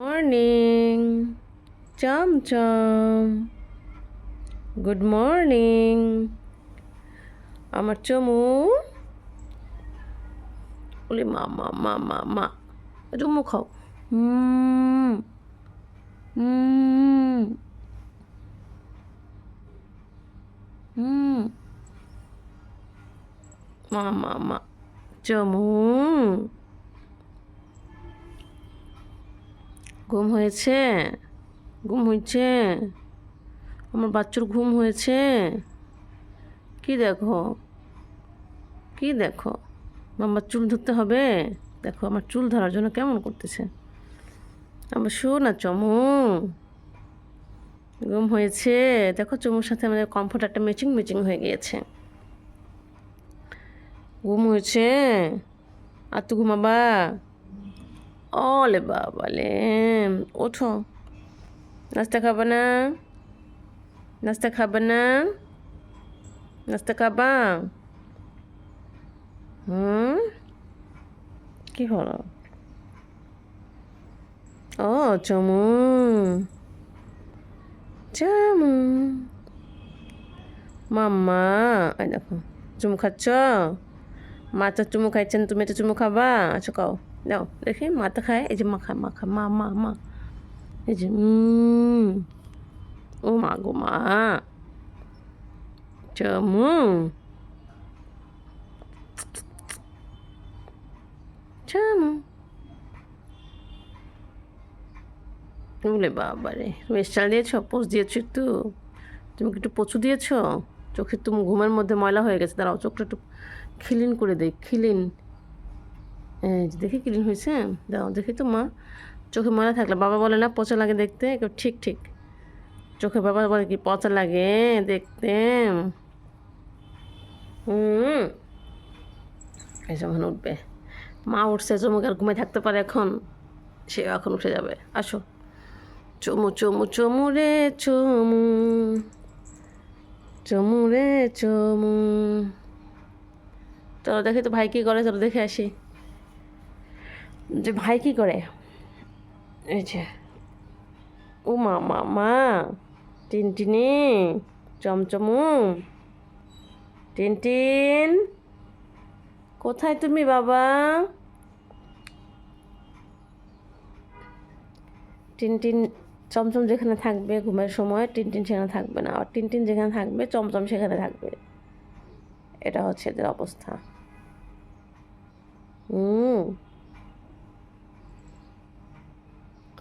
Morning chamcham good morning আমার চমু বলি মা মা মা মা মা খাও হুম হুম হুম মা মা মা চমু ঘুম হয়েছে? ঘুম হয়েছে? আমার বাচ্চার ঘুম হয়েছে? কি দেখো? কি দেখো? আমার চুল ধরতে হবে? দেখো, আমার চুল ধরার জন্য কেমন করতেছে? আমার শো না চমু। ঘুম হয়েছে? দেখো, চমুর সাথে আমাদের কমফোর্ট একটা ম্যাচিং ম্যাচিং হয়ে গিয়েছে। ঘুম হয়েছে? আর তো ঘুমাবা? ওলে বাবালে ওঠো। নাস্তা খাবে না? নাস্তা খাবে না? নাস্তা খাবা? হুম? কি হলো? ও, চমু। চমু। মাম্মা দেখো, চুমু খাচ্ছ? মা তো চুমু খাইছেন, তুমি তো চুমু খাবা? আচ্ছা খাও। দাও, দেখি মাথা খায়, এই যে মা খায় মা মা মা। এই যে ও মা গো মা। চমু। চমু। বলে, বাবারে তুমি স্টাইল দিয়েছ পোজ দিয়েছ একটু। তুমি একটু পচু দিয়েছ? চোখে তুমি ঘুমের মধ্যে ময়লা হয়ে গেছে। দাঁড়াও, চোখটা একটু খিলিন করে দেয় খিলিন। দেখি ক্লিন হয়েছে? দাও, দেখি তো মা। চোখে ময়লা থাকলে বাবা বলে না, পচা লাগে দেখতে? ঠিক ঠিক। চোখে বাবা বলে কি পচা লাগে দেখতে? হুম। এই যখন উঠবে। মা উঠছে চমুক আর ঘুমে থাকতে পারে এখন। সে এখন উঠে যাবে। আসো। চমু চমু চমু রে, চমু। চমু রে, চমু। চলো দেখি তো ভাই কি করে, চলো দেখে আসি। যে ভাই কি করে? এই যে, ও মা মা মা টিনটিনি চমচমু টিনটিন কোথায় তুমি বাবা? টিনটিন চমচম যেখানে থাকবে ঘুমের সময় টিনটিন সেখানে থাকবে না। আর টিনটিন যেখানে থাকবে, চমচম সেখানে থাকবে। এটা হচ্ছে এদের অবস্থা। হুম।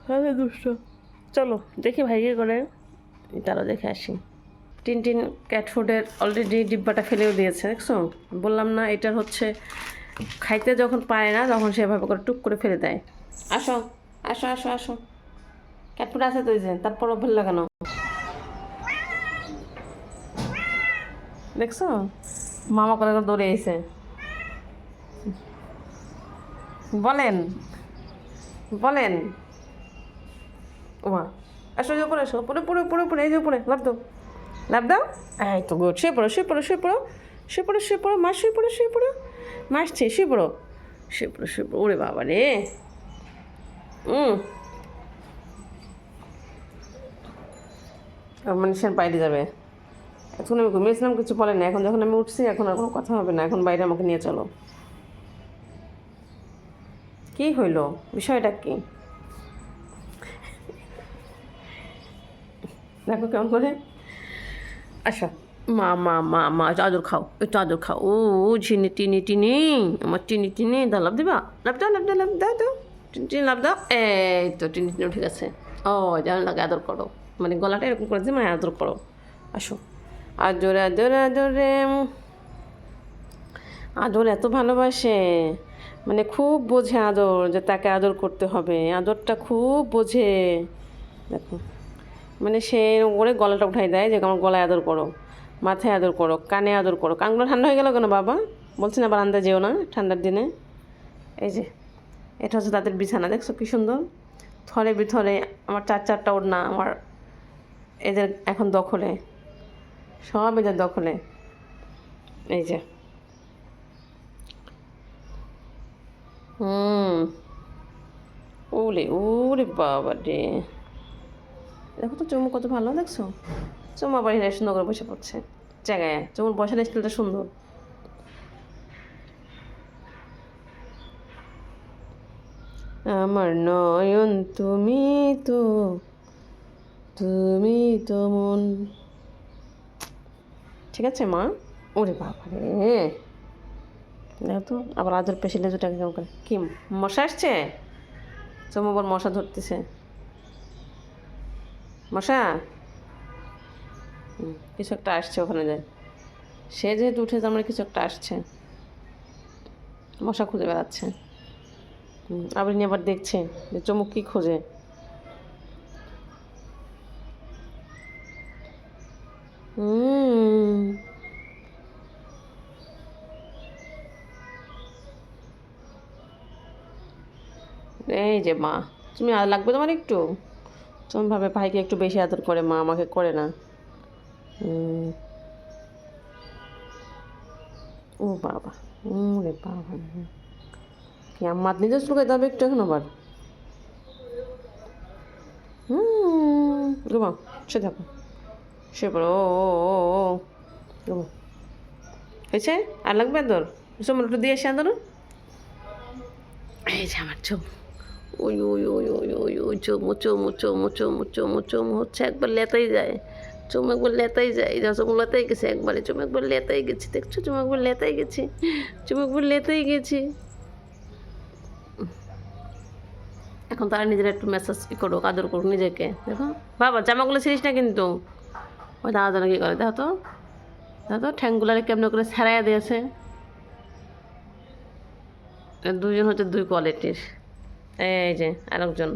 খাবে দুষ্ট। চলো, দেখি ভাই কি করে। তারা দেখে আসি। টিন ক্যাট ফুডের অলরেডি ডিব্বাটা ফেলেও দিয়েছে, দেখছ? বললাম না এটার হচ্ছে খাইতে যখন পায় না, তখন সেভাবে করে টুক করে ফেলে দেয়। আসো আসো আসো আসো। ক্যাট ফুড আছে তো যে তারপরও ভালো লাগানো। দেখছ? মামা করে করে দৌড়ে এসে। বলেন বলেন। ওমা আসো যে উপরে আসো পরে পরে পরে পরে এই যে উপরে লাভ দাও। লাভ দাও। এই শুয়ে পড়ো শুয়ে পড়ো শুয়ে পড়ো। শুয়ে পড়ো শুয়ে পড়ো, মা, শুয়ে পড়ো শুয়ে পড়ো। মা আসছে, শুয়ে পড়ো। শুয়ে পড়ো শুয়ে পড়ো বাবা রে। হুম মানুষের বাইরে যাবে। এখন আমি ঘুমিয়েছিলাম, কিছু বলে না এখন যখন আমি উঠছি, এখন আর কোনো কথা হবে না। এখন বাইরে আমাকে নিয়ে চলো। কি হইল? বিষয়টা কি? দেখো কেমন করে। আচ্ছা মা মা মা মা আদর খাও একটু আদর খাও। ও ঝিনি, টিনি টিনি, আমার টিনি টিনি দা লাভ দিবা। লাভ দাও লাভ দাও লাভ দাও তো। টিনি টিনি লাভ দাও। এই তো, টিনি টিনি ঠিক আছে ও, যেমন লাগে আদর করো। মানে গলাটা এরকম করে দিয়ে মানে আদর করো। আসো। আদর আদর, আদরে আদর এত ভালোবাসে। মানে খুব বোঝে আদর যে তাকে আদর করতে হবে। আদরটা খুব বোঝে। দেখো। মানে সে করে গলাটা উঠাই দেয় যে আমার গলায় আদর করো, মাথায় আদর করো, কানে আদর করো। কানগুলো ঠান্ডা হয়ে গেল কেন বাবা? বলছি না বারান্দা যেও না ঠান্ডার দিনে। এই যে, এটা হচ্ছে তাদের বিছানা, দেখছ কী সুন্দর? থরে বিথরে আমার চার চারটা ওড়না আমার এদের এখন দখলে, সব এদের দখলে। এই যে। হুম। ওলে, ওরে বাবা রে দেখো তো চুমু কত ভালো, দেখছ? চুমু আবার সুন্দর করে বসে পড়ছে। জায়গায় চুমুর বসার স্টাইলটা সুন্দর। আমার নয়ন, তুমি তো তুমি তো মন। ঠিক আছে, মা? ওরে বাবা রে। তো, আবার আদর পেশি লেজুটাকে কেমন করে কি, মশা আসছে? চুমু আবার মশা ধরতেছে। মশা কিছু একটা আসছে ওখানে যায় সে যেহেতু উঠে তার মানে কিছু একটা আসছে। মশা খুঁজে বেড়াচ্ছে। আবার নিয়ে আবার দেখছে যে চমুক কী খোঁজে। এই যে মা, তুমি আর লাগবে তোমার একটু? তুমি ভাবে ভাইকে একটু বেশি আদর করে, মা আমাকে করে না। ও বাবা রে বাবা। কি আমার নিজের চুলকে যাবে একটু এখন আবার? হুম সে থাকো। সে পড়ো, ও হয়েছে? আর লাগবে আদর? সময় একটু দিয়ে এসে আদর। এই যে আমার চোখ ওই ওই ওই ওই ওই ওই, চমু চমু চমু চমু চমু চমু হচ্ছে একবার লেতাই যায়। চমু একবার লেতাই যায়। চমু লেতাই গেছে একবারে। চমু একবার লেতাই গেছি। দেখছ? চমু একবার লেতাই গেছি। চমু একবার লেতাই গেছি। এখন তারা নিজেরা একটু মেসেজ ই করো আদর করুক নিজেকে। দেখো। বাবা, জামাগুলো ছিঁড়িস না কিন্তু। ওই দাদা দাদা কী করে? দেখো তো। দেখো তো, ঠ্যাংগুলারে কেমন করে ছাড়াইয়া দিয়েছে। দুজন হচ্ছে দুই কোয়ালিটির এই যে আরেকজন।